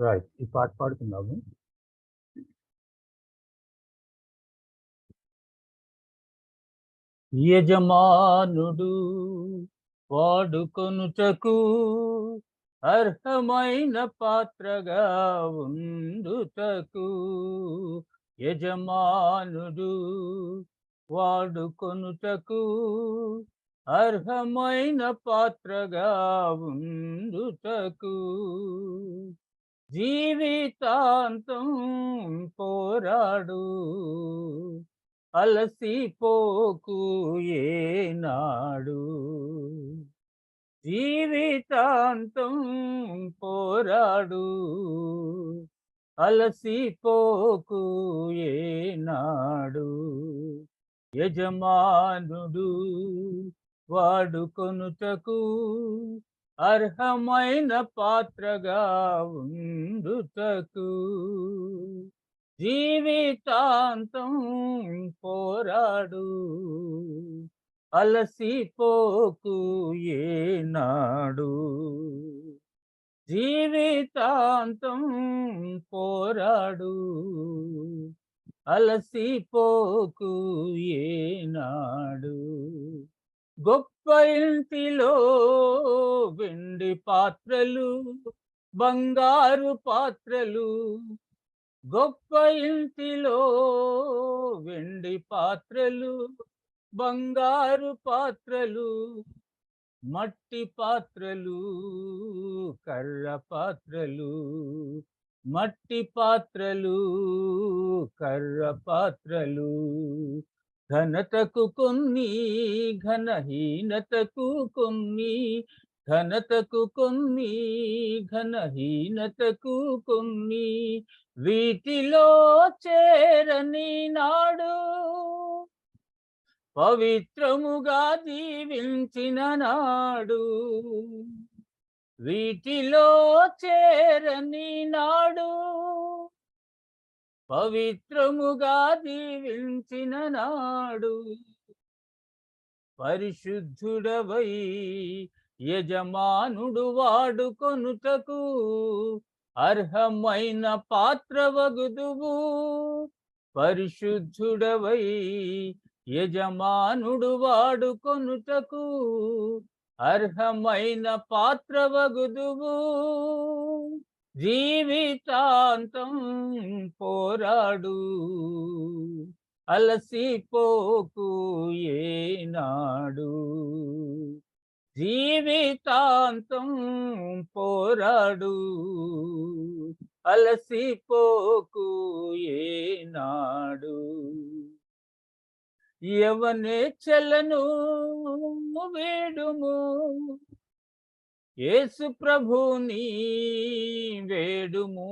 Right ఈ పాట పాడుతున్నాము యజమానుడు వాడుకొనుటకు అర్హమైన పాత్రగా ఉండుటకు యజమానుడు వాడుకొనుటకు అర్హమైన పాత్రగా ఉండుటకు జీవితాంతం పోరాడు. అలసిపోకు ఏనాడు. జీవితాంతం పోరాడు. అలసిపోకు ఏనాడు. యజమానుడు వాడుకొనుటకు అర్హమైన పాత్రగా ఉండుటకు. జీవితాంతం పోరాడు అలసిపోకు ఏనాడు. జీవితాంతం పోరాడు అలసిపోకు ఏనాడు. గొప్ప ఇంటిలో వెండి పాత్రలు బంగారు పాత్రలు. గొప్ప ఇంటిలో వెండి పాత్రలు బంగారు పాత్రలు. మట్టి పాత్రలు కర్ర పాత్రలు. మట్టి పాత్రలు కర్ర పాత్రలు. ఘనతకు కొన్ని ఘనహీనతకు కొన్ని ఘనతకు కొన్ని ఘనహీనతకు కొన్ని వీటిలో చేరని నాడు పవిత్రముగా దీవించిన నాడు వీటిలో చేరని నాడు పవిత్రముగా దీవించిన నాడు పరిశుద్ధుడవై యజమానుడు వాడుకొనుటకు అర్హమైన పాత్రవగుదువు. పరిశుద్ధుడవై యజమానుడు వాడుకొనుటకు అర్హమైన పాత్రవగుదువు. జీవితాంతం పోరాడు అలసిపోకు ఏనాడు. జీవితాంతం పోరాడు అలసిపోకు ఏనాడు. ఎవనే చెలను వేడుము యేసు ప్రభుని వేడుము.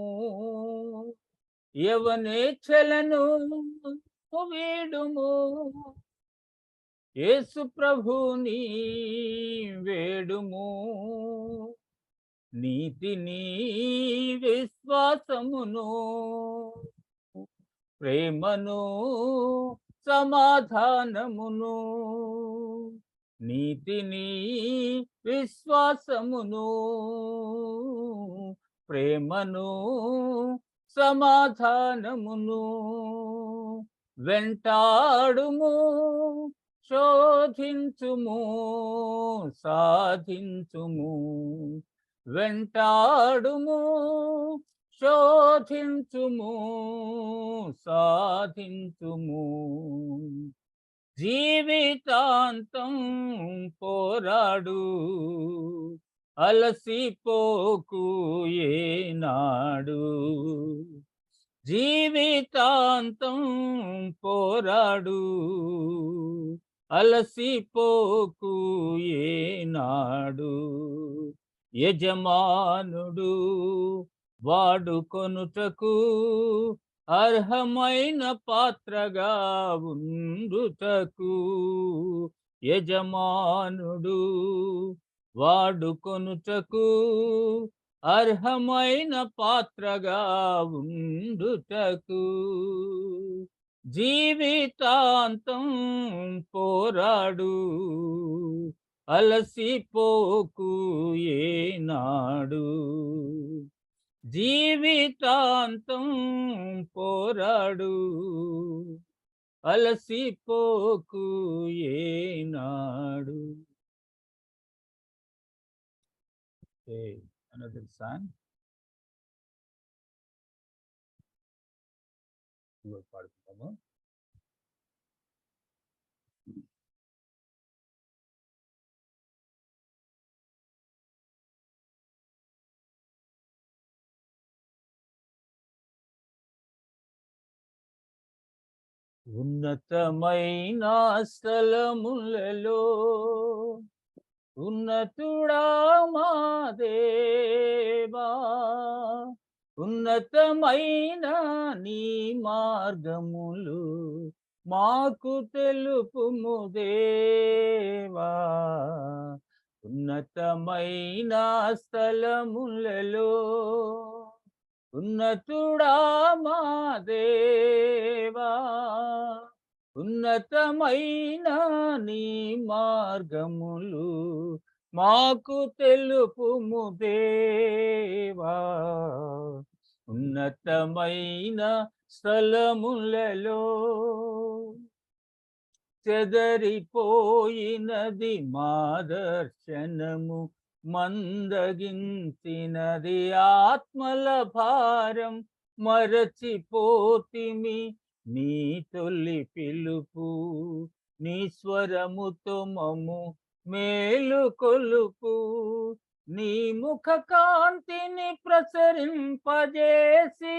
ఎవనే చెలను వేడుము. యేసు ప్రభుని వేడుము. నీతిని విశ్వాసమును ప్రేమను సమాధానమును. నీతిని విశ్వాసమును ప్రేమను సమాధానమును వెంటాడుము శోధించుము సాధించుము. వెంటాడుము శోధించుము సాధించుము. జీవితాంతం పోరాడు అలసిపోకు ఏనాడు జీవితాంతం పోరాడు అలసిపోకు ఏనాడు యజమానుడు వాడుకొనుటకు అర్హమైన పాత్రగా ఉండుటకు యజమానుడు వాడుకొనుటకు అర్హమైన పాత్రగా ఉండుటకు జీవితాంతం పోరాడు అలసిపోకు ఏనాడు. జీవితాంతం పోరాడు అలసిపోకు ఏనాడు Okay, another song. ఉన్నతమైన స్థలములలో ఉన్నతుడా మా దేవా? ఉన్నతమైన నీ మార్గములు మాకు తెలుపుము దేవా. ఉన్నతమైన స్థలములలో ఉన్నతుడా మా దేవా? ఉన్నతమైన నీ మార్గములు మాకు తెలుపుము దేవా. ఉన్నతమైన స్థలములలో చెదరిపోయినది మా దర్శనము. మందగించినది ఆత్మల భారం మరచిపోతిమి. నీ తొలి పిలుపు నీ స్వరముతో మము మేలు కొలుపు. నీ ముఖ కాంతిని ప్రసరింపజేసి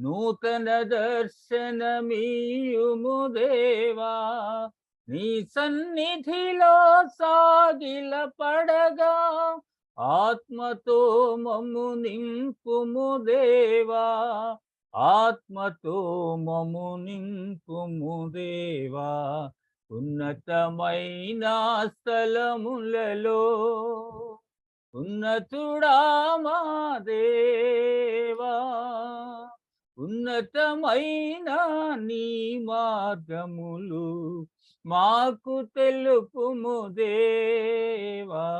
నూతన దర్శనమీయుము దేవా. నీ సన్నిధిలో సాగిల పడగా ఆత్మతో మము నింపుము దేవా ఆత్మతో మము నింపుము దేవా ఉన్నతమైన స్థలములలో ఉన్నతుడా మా దేవా ఉన్నతమైన నీ మార్గములు మాకు తెలుపుము దేవా.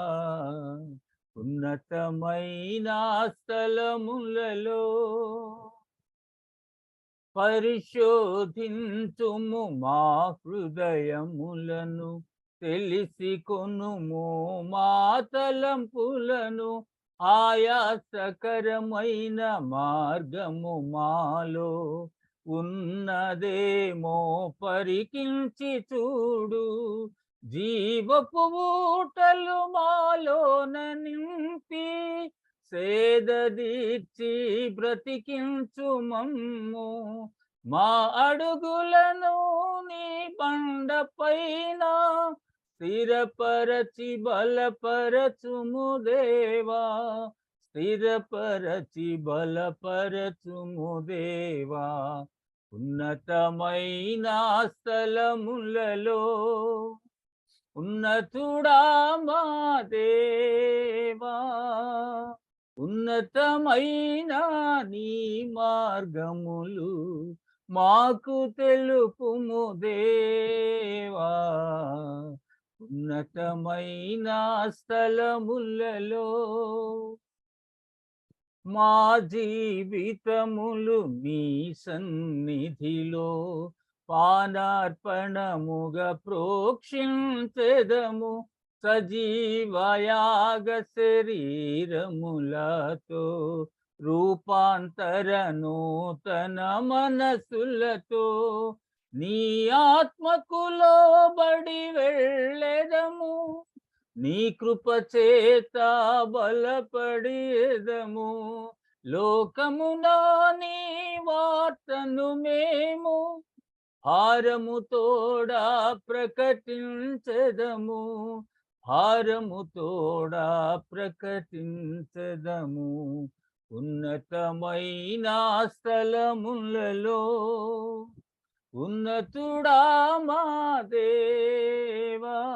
ఉన్నతమైన స్థలములలో పరిశోధించుము మా హృదయములను తెలిసి కొనుము మా తలంపులను. ఆయాసకరమైన మార్గము మాలో ఉన్నదేమో పరికించి చూడు. జీవపు ఊటలు మాలోన నింపి సేదదీర్చి బ్రతికించు మమ్ము మా అడుగులను నీ బండ పైన స్థిరపరచి బలపరచుము దేవా. స్థిరపరచి బలపరచుము దేవా. ఉన్నతమైన స్థలములలో ఉన్నతుడా మా దేవా? ఉన్నతమైన నీ మార్గములు మాకు తెలుపుము దేవా. ఉన్నతమైన స్థలములలో మా జీవితములు నీ సన్నిధిలో పానార్పణముగా ప్రోక్షించెదము. సజీవయాగ శరీరములతో రూపాంతర నూతన మనసులతో నీ ఆత్మకులో బడి వెళ్ళెదము. నీ కృపచేత బలపడేదము. లోకమునా నీ వార్తను మేము. హారము తోడా ప్రకటించదము. హారము తోడా ప్రకటించదము. ఉన్నతమైన స్థలములలో ఉన్నతుడా మా దేవా.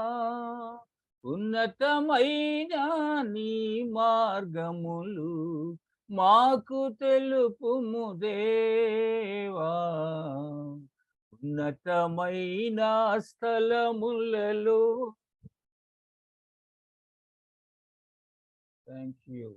ఉన్నతమైన నీ మార్గములు మాకు తెలుపుము దేవా ఉన్నతమైన స్థలములలో. Thank you